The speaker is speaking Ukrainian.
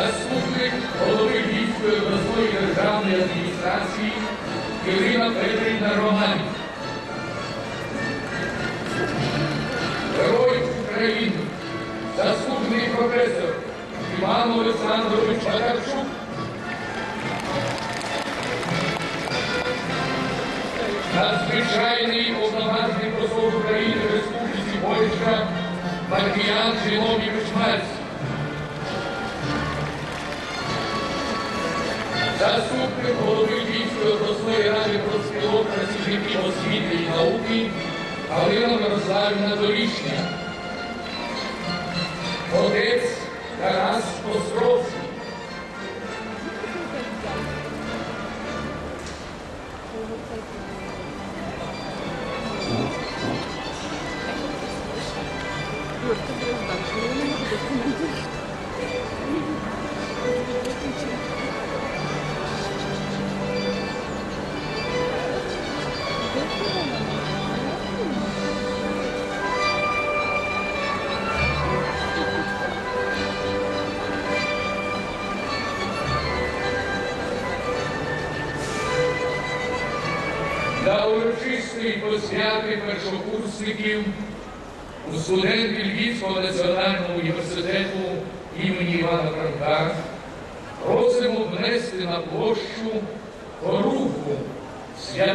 заступник голови Львівської обласної державної адміністрації Ірина Петрівна Роман. Герой України, заслужений професор Іван Олександрович Вакарчук. Надзвичайний повноважний посол України в Республіці Польща Маркіян Зіновійович Мальц. Заступник голови Львівської обласної ради профспілок працівників освіти і науки Галина Мирославівна Дорічня. Отець Тарас Островський. Для урочистої посвяти першокурсників у студенти Львівського національного університету імені Івана Франка просимо внести на площу поруху.